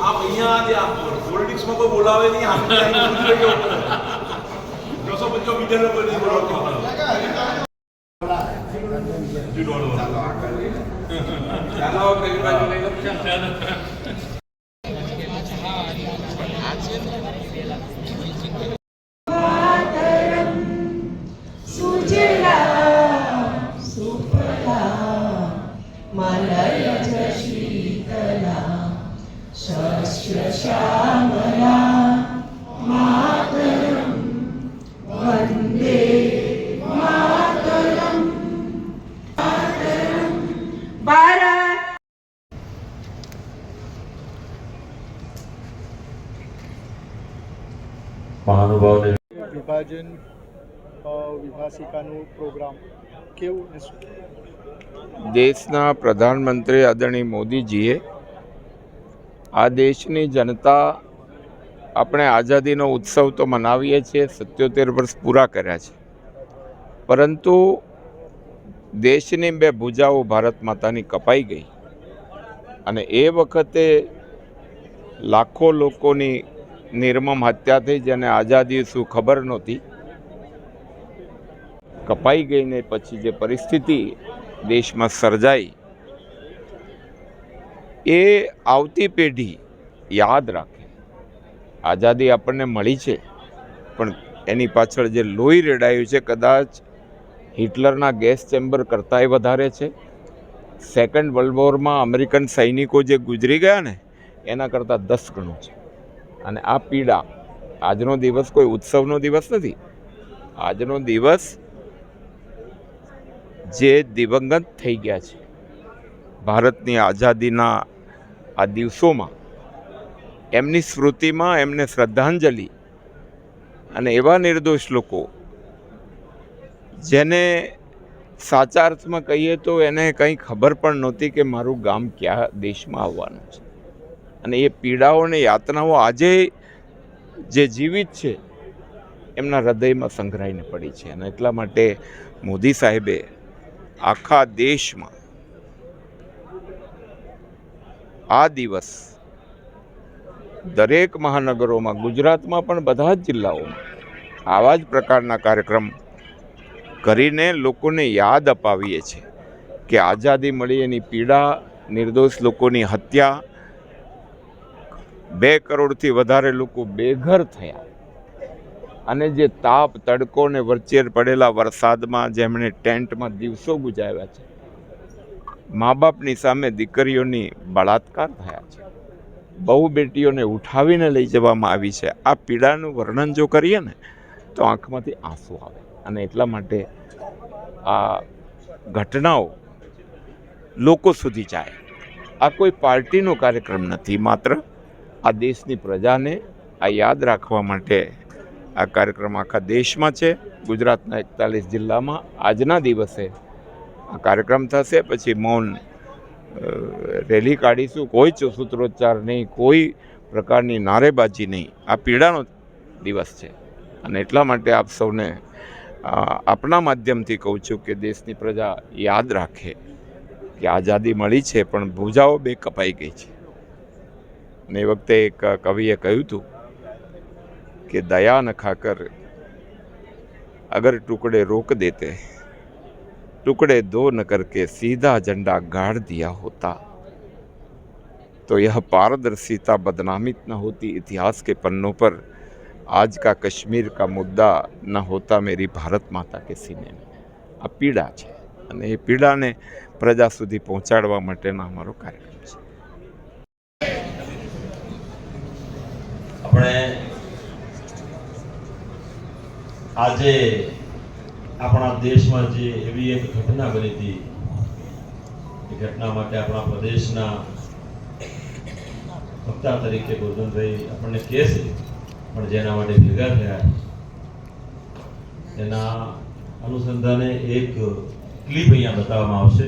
આપ અહીંયા જે આપ પોલિટિક્સમાં કોઈ બોલાવે નહીં આપ જોશો બીજાને કોઈ નહીં બોલાવતો. शस्य श्यामला मातरं वन्दे मातरं मातरं भारत મહાનુભાવને વિભાજન અ, વિભાષિકાનું પ્રોગ્રામ કેવું ને શું દેશના પ્રધાનમંત્રી આદરણીય મોદીજીએ આ દેશની જનતા આપણે આઝાદીનો ઉત્સવ તો મનાવીએ છીએ, સત્યોતેર વર્ષ પૂરા કર્યા છે. પરંતુ દેશની બે ભુજાઓ ભારત માતાની કપાઈ ગઈ અને એ વખતે લાખો લોકોની નિર્મમ હત્યા થઈ જેને આઝાદી શું ખબર નહોતી. કપાઈ ગઈને પછી જે પરિસ્થિતિ દેશમાં સર્જાઈ એ આવતી પેઢી યાદ રાખે. આઝાદી આપણને મળી છે, પણ એની પાછળ જે લોહી રેડાયું છે, કદાચ હિટલરના ગેસ ચેમ્બર કરતાંય વધારે છે. સેકન્ડ વર્લ્ડ વોરમાં અમેરિકન સૈનિકો જે ગુજરી ગયા ને, એના કરતાં દસ ગણું છે. અને આ પીડા, આજનો દિવસ કોઈ ઉત્સવનો દિવસ નથી. આજનો દિવસ જે દિવંગત થઈ ગયા છે. ભારતની આઝાદીના આ દિવસોમાં એમની સ્મૃતિમાં એમને શ્રદ્ધાંજલિ અને એવા નિર્દોષ લોકો જેને સાચા અર્થમાં કહીએ તો એને કંઈ ખબર પણ નહોતી કે મારું ગામ ક્યાં દેશમાં આવવાનું છે. અને એ પીડાઓ અને યાતનાઓ આજે જે જીવિત છે, એમના હૃદયમાં સંઘરાઈને પડી છે. અને એટલા માટે મોદી સાહેબે આખા દેશમાં આ દિવસ દરેક મહાનગરોમાં, ગુજરાતમાં પણ બધા જ જિલ્લાઓમાં આવા જ પ્રકારના કાર્યક્રમ કરીને લોકોને યાદ અપાવીએ છીએ કે આઝાદી મળી, એની પીડા, નિર્દોષ લોકોની હત્યા, બે કરોડથી વધારે લોકો બેઘર થયા. અને જે તાપ, તડકો ને વચ્ચે પડેલા વરસાદમાં જેમણે ટેન્ટમાં દિવસો ગુજાવ્યા છે મા બાપની સામે દીકરીઓની બળાત્કાર થયા છે. બહુ બેટીઓને ઉઠાવીને લઈ જવામાં આવી છે. આ પીડાનું વર્ણન જો કરીએ ને, તો આંખમાંથી આંસુ આવે. અને એટલા માટે આ ઘટનાઓ લોકો સુધી જાય. આ કોઈ પાર્ટીનો કાર્યક્રમ નથી. માત્ર આ દેશની પ્રજાને આ યાદ રાખવા માટે આ કાર્યક્રમ આખા દેશમાં છે. ગુજરાતના એકતાલીસ જિલ્લામાં આજના દિવસે આ કાર્યક્રમ થશે, પછી મૌન રેલી કાઢીશું. કોઈ જ સૂત્રોચ્ચાર નહીં, કોઈ પ્રકારની નારેબાજી નહીં. આ પીડાનો દિવસ છે. અને એટલા માટે આપ સૌને આપણા માધ્યમથી કહું છું કે દેશની પ્રજા યાદ રાખે કે આઝાદી મળી છે, પણ ભૂજાઓ બે કપાઈ ગઈ છે. અને એ વખતે એક કવિએ કહ્યું હતું કે, દયા ન ખાકર અગર ટુકડે રોક દેતે टुकड़े दो न करके सीधा झंडा गाड़ दिया होता तो यह पारदर्शिता बदनामित न होती इतिहास के पन्नों पर आज का कश्मीर का मुद्दा न होता मेरी भारत माता के सीने में આ પીડા છે અને એ પીડાને પ્રજા સુધી પહોંચાડવા માટેનો અમારો કાર્યક્રમ છે આપણે આજે આપણા દેશમાં જે એવી એક ઘટના બની હતી, એ ઘટના માટે આપણા પ્રદેશના વક્તા તરીકે ગોરધનભાઈ આપણને કહે છે, પણ જેના માટે ભેગા થયા. એના અનુસંધાને એક ક્લિપ અહીંયા બતાવવામાં આવશે.